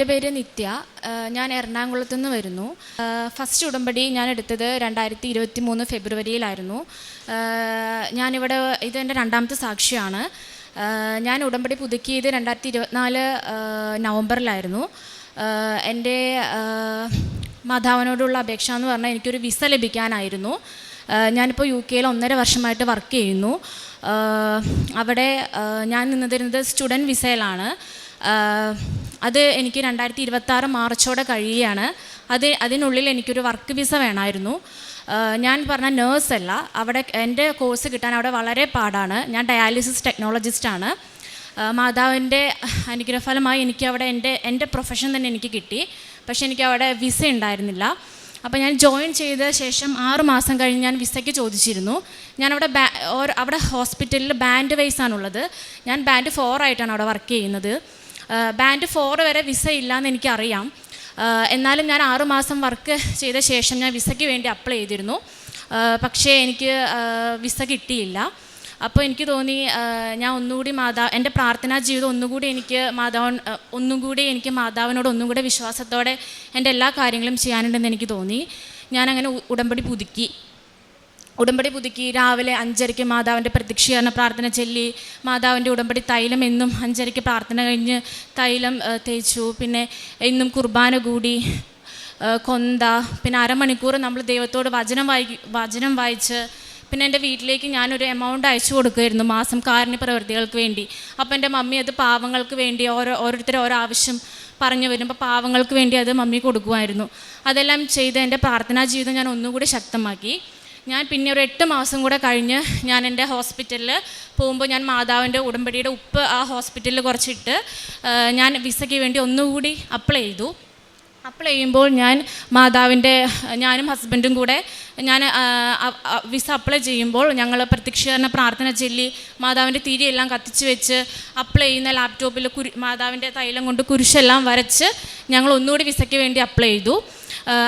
എന്റെ പേര് നിത്യ. ഞാൻ എറണാകുളത്തു നിന്ന് വരുന്നു. ഫസ്റ്റ് ഉടമ്പടി ഞാൻ എടുത്തത് രണ്ടായിരത്തി ഇരുപത്തി മൂന്ന് ഫെബ്രുവരിയിലായിരുന്നു ഞാനിവിടെ ഇത് എന്റെ രണ്ടാമത്തെ സാക്ഷിയാണ്. ഞാൻ ഉടമ്പടി പുതുക്കിയത് രണ്ടായിരത്തി ഇരുപത്തിനാല് നവംബറിലായിരുന്നു. എന്റെ മാതാവിനോടുള്ള അപേക്ഷ എന്ന് പറഞ്ഞാൽ എനിക്കൊരു വിസ ലഭിക്കാനായിരുന്നു. ഞാനിപ്പോൾ യു കെയിൽ ഒന്നര വർഷമായിട്ട് വർക്ക് ചെയ്യുന്നു. അവിടെ ഞാൻ നിന്നിരുന്നത് സ്റ്റുഡന്റ് വിസയിലാണ്. അത് എനിക്ക് രണ്ടായിരത്തി ഇരുപത്തി ആറ് മാർച്ചോടെ കഴിയുകയാണ്. അത് അതിനുള്ളിൽ എനിക്കൊരു വർക്ക് വിസ വേണമായിരുന്നു. ഞാൻ പറഞ്ഞ നേഴ്സല്ല അവിടെ എന്റെ കോഴ്സ് കിട്ടാൻ അവിടെ വളരെ പാടാണ്. ഞാൻ ഡയാലിസിസ് ടെക്നോളജിസ്റ്റാണ് മാതാവിന്റെ അനുഗ്രഹഫലമായി എനിക്ക് അവിടെ എന്റെ എന്റെ പ്രൊഫഷൻ തന്നെ എനിക്ക് കിട്ടി. പക്ഷേ എനിക്ക് അവിടെ വിസ ഉണ്ടായിരുന്നില്ല. അപ്പോൾ ഞാൻ ജോയിൻ ചെയ്ത ശേഷം ആറ് മാസം കഴിഞ്ഞ് ഞാൻ വിസയ്ക്ക് ചോദിച്ചിരുന്നു. ഞാനവിടെ ബാ അവിടെ ഹോസ്പിറ്റലിൽ ബാൻഡ് വൈസ് ആണുള്ളത് ഞാൻ ബാൻഡ് ഫോർ ആയിട്ടാണ് അവിടെ വർക്ക് ചെയ്യുന്നത്. ബാൻഡ് ഫോർ വരെ വിസ ഇല്ലയെന്ന് എനിക്കറിയാം. എന്നാലും ഞാൻ ആറുമാസം വർക്ക് ചെയ്ത ശേഷം ഞാൻ വിസയ്ക്ക് വേണ്ടി അപ്ലൈ ചെയ്തിരുന്നു. പക്ഷേ എനിക്ക് വിസ കിട്ടിയില്ല. അപ്പോൾ എനിക്ക് തോന്നി ഞാൻ ഒന്നുകൂടി മാതാ എന്റെ പ്രാർത്ഥനാ ജീവിതം ഒന്നുകൂടി എനിക്ക് മാതാവൻ ഒന്നും കൂടി എനിക്ക് മാതാവിനോട് ഒന്നും കൂടെ വിശ്വാസത്തോടെ എന്റെ എല്ലാ കാര്യങ്ങളും ചെയ്യാനുണ്ടെന്ന് എനിക്ക് തോന്നി. ഞാനങ്ങനെ ഉടമ്പടി പുതുക്കി. ഉടമ്പടി പുതുക്കി. രാവിലെ അഞ്ചരയ്ക്ക് മാതാവിന്റെ പ്രത്യക്ഷീകരണ പ്രാർത്ഥന ചൊല്ലി. മാതാവിന്റെ ഉടമ്പടി തൈലം എന്നും അഞ്ചരയ്ക്ക് പ്രാർത്ഥന കഴിഞ്ഞ് തൈലം തേച്ചു. പിന്നെ എന്നും കുർബാന കൂടി കൊന്ത. പിന്നെ അരമണിക്കൂർ നമ്മൾ ദൈവത്തോട് വചനം വായി വചനം വായിച്ച് പിന്നെ എന്റെ വീട്ടിലേക്ക് ഞാനൊരു എമൗണ്ട് അയച്ചു കൊടുക്കുമായിരുന്നു മാസം കാരുണ്യ പ്രവൃത്തികൾക്ക് വേണ്ടി. അപ്പോൾ എന്റെ മമ്മി അത് പാവങ്ങൾക്ക് വേണ്ടി ഓരോ ഓരോരുത്തർ ഓരോ ആവശ്യം പറഞ്ഞു വരുമ്പോൾ പാവങ്ങൾക്ക് വേണ്ടി അത് മമ്മി കൊടുക്കുമായിരുന്നു. അതെല്ലാം ചെയ്ത് എന്റെ പ്രാർത്ഥനാ ജീവിതം ഞാൻ ഒന്നുകൂടി ശക്തമാക്കി. ഞാൻ പിന്നെ ഒരു എട്ട് മാസം കൂടെ കഴിഞ്ഞ് ഞാൻ എന്റെ ഹോസ്പിറ്റലിൽ പോകുമ്പോൾ ഞാൻ മാതാവിന്റെ ഉടമ്പടിയുടെ ഉപ്പ് ആ ഹോസ്പിറ്റലിൽ കുറച്ചിട്ട് ഞാൻ വിസയ്ക്ക് വേണ്ടി ഒന്നുകൂടി അപ്ലൈ ചെയ്തു. അപ്ലൈ ചെയ്യുമ്പോൾ ഞാൻ മാതാവിന്റെ ഞാനും ഹസ്ബൻഡും കൂടെ ഞാൻ വിസ അപ്ലൈ ചെയ്യുമ്പോൾ ഞങ്ങൾ പ്രത്യക്ഷീകരണ പ്രാർത്ഥന ചൊല്ലി മാതാവിന്റെ തിരിയെല്ലാം കത്തിച്ച് വെച്ച് അപ്ലൈ ചെയ്യുന്ന ലാപ്ടോപ്പിൽ കുരു മാതാവിന്റെ തൈലം കൊണ്ട് കുരിശെല്ലാം വരച്ച് ഞങ്ങൾ ഒന്നുകൂടി വിസയ്ക്ക് വേണ്ടി അപ്ലൈ ചെയ്തു.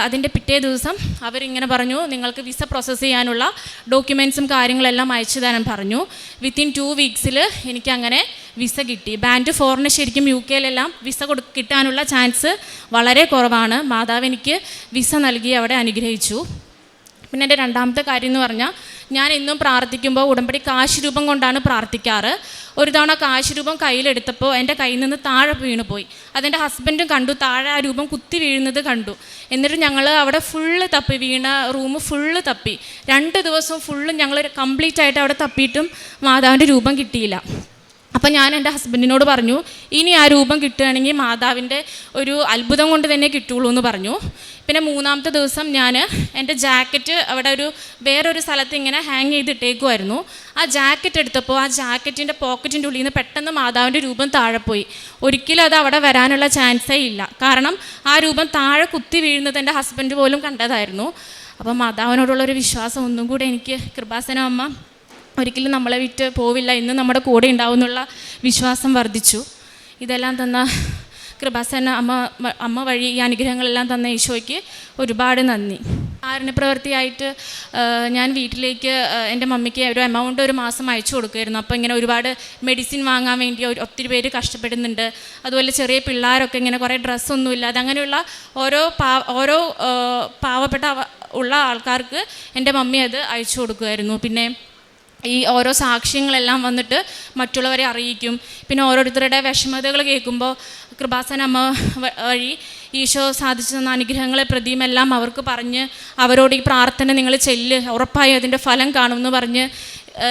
അതിന്റെ പിറ്റേ ദിവസം അവരിങ്ങനെ പറഞ്ഞു നിങ്ങൾക്ക് വിസ പ്രോസസ്സ് ചെയ്യാനുള്ള ഡോക്യുമെൻസും കാര്യങ്ങളെല്ലാം അയച്ചു തരാൻ പറഞ്ഞു. വിത്തിൻ ടു വീക്സിൽ എനിക്കങ്ങനെ വിസ കിട്ടി. ബാൻഡ് ഫോറിന് ശരിക്കും യു കെയിലെല്ലാം വിസ കൊടു കിട്ടാനുള്ള ചാൻസ് വളരെ കുറവാണ്. മാതാവ് എനിക്ക് വിസ നൽകി അവിടെ അനുഗ്രഹിച്ചു. പിന്നെ എന്റെ രണ്ടാമത്തെ കാര്യം എന്ന് പറഞ്ഞാൽ ഞാൻ എന്നും പ്രാർത്ഥിക്കുമ്പോൾ ഉടമ്പടി കാശ് രൂപം കൊണ്ടാണ് പ്രാർത്ഥിക്കാറ്. ഒരു തവണ കാശ് രൂപം കയ്യിലെടുത്തപ്പോൾ എന്റെ കയ്യിൽ നിന്ന് താഴെ വീണു പോയി. അതെന്റെ ഹസ്ബൻഡും കണ്ടു. താഴെ ആ രൂപം കുത്തി വീഴുന്നത് കണ്ടു. എന്നിട്ട് ഞങ്ങൾ അവിടെ ഫുള്ള് തപ്പി വീണ റൂം ഫുള്ള് തപ്പി. രണ്ട് ദിവസം ഫുള്ളും ഞങ്ങൾ കംപ്ലീറ്റ് ആയിട്ട് അവിടെ തപ്പിയിട്ടും മാതാവിന്റെ രൂപം കിട്ടിയില്ല. അപ്പം ഞാൻ എന്റെ ഹസ്ബൻഡിനോട് പറഞ്ഞു ഇനി ആ രൂപം കിട്ടുകയാണെങ്കിൽ മാതാവിന്റെ ഒരു അത്ഭുതം കൊണ്ട് തന്നെ കിട്ടുള്ളൂ എന്ന് പറഞ്ഞു. പിന്നെ മൂന്നാമത്തെ ദിവസം ഞാൻ എന്റെ ജാക്കറ്റ് അവിടെ ഒരു വേറൊരു സ്ഥലത്ത് ഇങ്ങനെ ഹാങ് ചെയ്തിട്ടേക്കുമായിരുന്നു ആ ജാക്കറ്റ് എടുത്തപ്പോൾ ആ ജാക്കറ്റിന്റെ പോക്കറ്റിന്റെ ഉള്ളിൽ നിന്ന് പെട്ടെന്ന് മാതാവിന്റെ രൂപം താഴെ പോയി. ഒരിക്കലും അത് അവിടെ വരാനുള്ള ചാൻസേ ഇല്ല. കാരണം ആ രൂപം താഴെ കുത്തി വീഴുന്നത് എന്റെ ഹസ്ബൻഡ് പോലും കണ്ടതായിരുന്നു. അപ്പോൾ മാതാവിനോടുള്ളൊരു വിശ്വാസം ഒന്നും കൂടെ എനിക്ക് കൃപാസന അമ്മ ഒരിക്കലും നമ്മളെ വിറ്റ് പോവില്ല ഇന്ന് നമ്മുടെ കൂടെ ഉണ്ടാവും എന്നുള്ള വിശ്വാസം വർദ്ധിച്ചു. ഇതെല്ലാം തന്ന കൃപാസന അമ്മ അമ്മ വഴി ഈ അനുഗ്രഹങ്ങളെല്ലാം തന്ന ഈശോയ്ക്ക് ഒരുപാട് നന്ദി. കാരുണ്യപ്രവൃത്തിയായിട്ട് ആ, ഞാൻ വീട്ടിലേക്ക് എന്റെ മമ്മിക്ക് ഒരു എമൗണ്ട് ഒരു മാസം അയച്ചു കൊടുക്കുമായിരുന്നു. അപ്പോൾ ഇങ്ങനെ ഒരുപാട് മെഡിസിൻ വാങ്ങാൻ വേണ്ടി ഒത്തിരി പേര് കഷ്ടപ്പെടുന്നുണ്ട്. അതുപോലെ ചെറിയ പിള്ളേരൊക്കെ ഇങ്ങനെ കുറേ ഡ്രസ്സൊന്നും ഇല്ലാതെ അങ്ങനെയുള്ള ഓരോ പാ ഓരോ പാവപ്പെട്ട ഉള്ള ആൾക്കാർക്ക് എന്റെ മമ്മി അത് അയച്ചു കൊടുക്കുമായിരുന്നു. പിന്നെ ഈ ഓരോ സാക്ഷ്യങ്ങളെല്ലാം വന്നിട്ട് മറ്റുള്ളവരെ അറിയിക്കും. പിന്നെ ഓരോരുത്തരുടെ വിഷമതകൾ കേൾക്കുമ്പോൾ കൃപാസന അമ്മ വഴി ഈശോ സാധിച്ചു തന്ന അനുഗ്രഹങ്ങളെ പ്രതിയുമെല്ലാം അവർക്ക് പറഞ്ഞ് അവരോട് ഈ പ്രാർത്ഥന നിങ്ങൾ ചെല്ല് ഉറപ്പായും അതിന്റെ ഫലം കാണുമെന്ന് പറഞ്ഞ്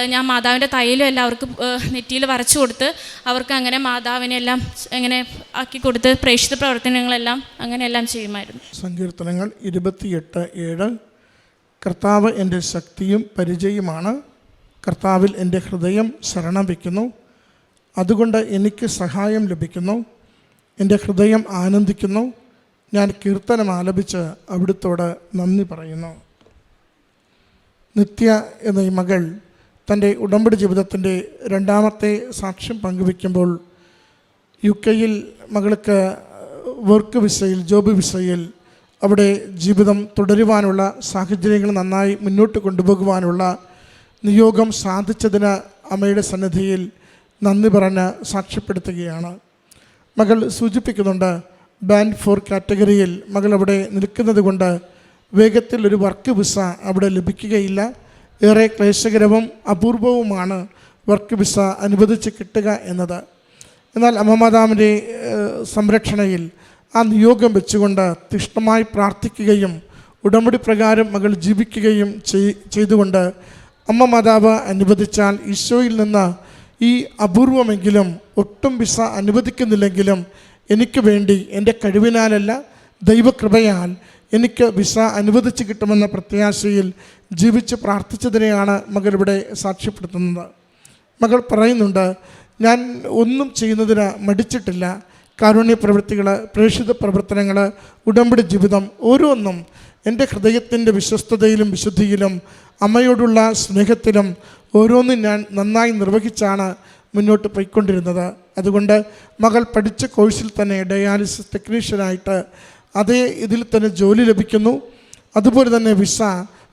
ഞാൻ മാതാവിന്റെ തൈലും എല്ലാം അവർക്ക് നെറ്റിയിൽ വരച്ചു കൊടുത്ത് അവർക്ക് അങ്ങനെ മാതാവിനെ എല്ലാം അങ്ങനെ ആക്കി കൊടുത്ത് പ്രേക്ഷിത പ്രവർത്തനങ്ങളെല്ലാം അങ്ങനെയെല്ലാം ചെയ്യുമായിരുന്നു. സങ്കീർത്തനങ്ങൾ ഇരുപത്തിയെട്ട് ഏഴ്. കർത്താവ് എന്റെ ശക്തിയും പരിചയമാണ്. കർത്താവിൽ എന്റെ ഹൃദയം ശരണം വയ്ക്കുന്നു. അതുകൊണ്ട് എനിക്ക് സഹായം ലഭിക്കുന്നു. എന്റെ ഹൃദയം ആനന്ദിക്കുന്നു. ഞാൻ കീർത്തനം ആലപിച്ച് അവിടുത്തോട് നന്ദി പറയുന്നു. നിത്യ എന്ന ഈ മകൾ തന്റെ ഉടമ്പടി ജീവിതത്തിന്റെ രണ്ടാമത്തെ സാക്ഷ്യം പങ്കുവയ്ക്കുമ്പോൾ യു കെയിൽ മകൾക്ക് വർക്ക് വിസയിൽ ജോബ് വിസയിൽ അവിടെ ജീവിതം തുടരുവാനുള്ള സാഹചര്യങ്ങൾ നന്നായി മുന്നോട്ട് കൊണ്ടുപോകുവാനുള്ള നിയോഗം സാധിച്ചതിന് അമ്മയുടെ സന്നിധിയിൽ നന്ദി പറഞ്ഞ് സാക്ഷ്യപ്പെടുത്തുകയാണ്. മകൾ സൂചിപ്പിക്കുന്നുണ്ട് ബാൻഡ് ഫോർ കാറ്റഗറിയിൽ മകൾ അവിടെ നിൽക്കുന്നത് കൊണ്ട് വേഗത്തിൽ ഒരു വർക്ക് വിസ അവിടെ ലഭിക്കുകയില്ല. ഏറെ ക്ലേശകരവും അപൂർവവുമാണ് വർക്ക് വിസ അനുവദിച്ച് കിട്ടുക എന്നത്. എന്നാൽ അമ്മമാതാവിന്റെ സംരക്ഷണയിൽ ആ നിയോഗം വെച്ചുകൊണ്ട് തീഷ്ണമായി പ്രാർത്ഥിക്കുകയും ഉടമ്പടി പ്രകാരം മകൾ ജീവിക്കുകയും ചെയ്- ചെയ്തുകൊണ്ട് അമ്മ മാതാവ് അനുവദിച്ചാൽ ഈശോയിൽ നിന്ന് ഈ അപൂർവമെങ്കിലും ഒട്ടും വിസ അനുവദിക്കുന്നില്ലെങ്കിലും എനിക്ക് വേണ്ടി എന്റെ കഴിവിനാലല്ല ദൈവകൃപയാൽ എനിക്ക് വിസ അനുവദിച്ച് കിട്ടുമെന്ന പ്രത്യാശയിൽ ജീവിച്ച് പ്രാർത്ഥിച്ചതിനെയാണ് മകൾ ഇവിടെ സാക്ഷ്യപ്പെടുത്തുന്നത്. മകൾ പറയുന്നുണ്ട് ഞാൻ ഒന്നും ചെയ്യുന്നതിന് മടിച്ചിട്ടില്ല. കാരുണ്യ പ്രവൃത്തികൾ പ്രേക്ഷിത പ്രവർത്തനങ്ങൾ ഉടമ്പടി ജീവിതം ഓരോന്നും എന്റെ ഹൃദയത്തിന്റെ വിശ്വസ്തതയിലും വിശുദ്ധിയിലും അമ്മയോടുള്ള സ്നേഹത്തിലും ഓരോന്നും ഞാൻ നന്നായി നിർവഹിച്ചാണ് മുന്നോട്ട് പോയിക്കൊണ്ടിരുന്നത്. അതുകൊണ്ട് മകൾ പഠിച്ച കോഴ്സിൽ തന്നെ ഡയാലിസിസ് ടെക്നീഷ്യനായിട്ട് അതേ ഇതിൽ തന്നെ ജോലി ലഭിക്കുന്നു. അതുപോലെ തന്നെ വിസ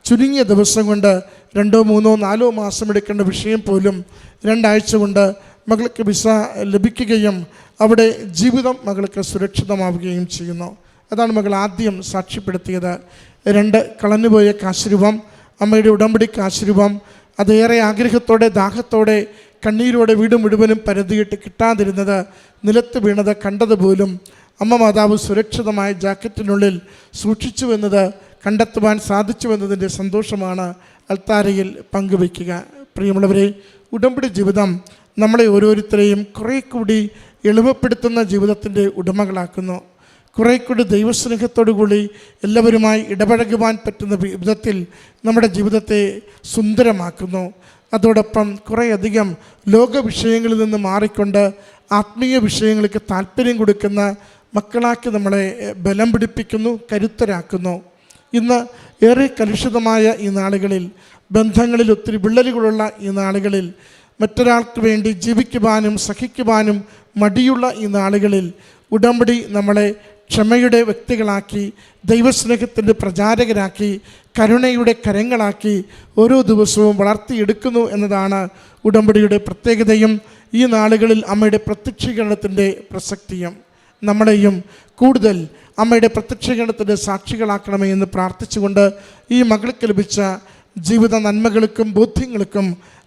ചുരുങ്ങിയ ദിവസം കൊണ്ട് രണ്ടോ മൂന്നോ നാലോ മാസം എടുക്കേണ്ട വിഷയം പോലും രണ്ടാഴ്ച കൊണ്ട് മകൾക്ക് വിസ ലഭിക്കുകയും അവിടെ ജീവിതം മകൾക്ക് സുരക്ഷിതമാവുകയും ചെയ്യുന്നു. അതാണ് മകൾ ആദ്യം സാക്ഷ്യപ്പെടുത്തിയത്. രണ്ട് കളഞ്ഞുപോയ കാശുരൂപം അമ്മയുടെ ഉടമ്പടി കാശുരൂപം അതേറെ ആഗ്രഹത്തോടെ ദാഹത്തോടെ കണ്ണീരോടെ വീട് മുഴുവനും പരതിയിട്ട് കിട്ടാതിരുന്നത് നിലത്ത് വീണത് കണ്ടതുപോലും അമ്മ മാതാവ് സുരക്ഷിതമായ ജാക്കറ്റിനുള്ളിൽ സൂക്ഷിച്ചുവെന്നത് കണ്ടെത്തുവാൻ സാധിച്ചു എന്നതിന്റെ സന്തോഷമാണ് അൽത്താരയിൽ പങ്കുവയ്ക്കുക. പ്രിയമുള്ളവരെ ഉടമ്പടി ജീവിതം നമ്മളെ ഓരോരുത്തരെയും കുറേ കൂടി എളിമപ്പെടുത്തുന്ന ജീവിതത്തിന്റെ ഉടമകളാക്കുന്നു. കുറേ കൂടി ദൈവസ്നേഹത്തോടു കൂടി എല്ലാവരുമായി ഇടപഴകുവാൻ പറ്റുന്ന വിധത്തിൽ നമ്മുടെ ജീവിതത്തെ സുന്ദരമാക്കുന്നു. അതോടൊപ്പം കുറേയധികം ലോക വിഷയങ്ങളിൽ നിന്ന് മാറിക്കൊണ്ട് ആത്മീയ വിഷയങ്ങൾക്ക് താല്പര്യം കൊടുക്കുന്ന മക്കളാക്കി നമ്മളെ ബലം പിടിപ്പിക്കുന്നു കരുത്തരാക്കുന്നു. ഇന്ന് ഏറെ കലുഷിതമായ ഈ നാളുകളിൽ ബന്ധങ്ങളിൽ ഒത്തിരി വിള്ളലുകളുള്ള ഈ നാളുകളിൽ മറ്റൊരാൾക്ക് വേണ്ടി ജീവിക്കുവാനും സഹിക്കുവാനും മടിയുള്ള ഈ നാളുകളിൽ ഉടമ്പടി നമ്മളെ ക്ഷമയുടെ വ്യക്തികളാക്കി ദൈവസ്നേഹത്തിന്റെ പ്രചാരകരാക്കി കരുണയുടെ കരങ്ങളാക്കി ഓരോ ദിവസവും വളർത്തിയെടുക്കുന്നു എന്നതാണ് ഉടമ്പടിയുടെ പ്രത്യേകതയും ഈ നാളുകളിൽ അമ്മയുടെ പ്രത്യക്ഷീകരണത്തിന്റെ പ്രസക്തിയും. നമ്മളെയും കൂടുതൽ അമ്മയുടെ പ്രത്യക്ഷീകരണത്തിന്റെ സാക്ഷികളാക്കണമേ എന്ന് പ്രാർത്ഥിച്ചുകൊണ്ട് ഈ മകൾക്ക് ലഭിച്ച ജീവിത നന്മകൾക്കും ബോധ്യങ്ങൾക്കും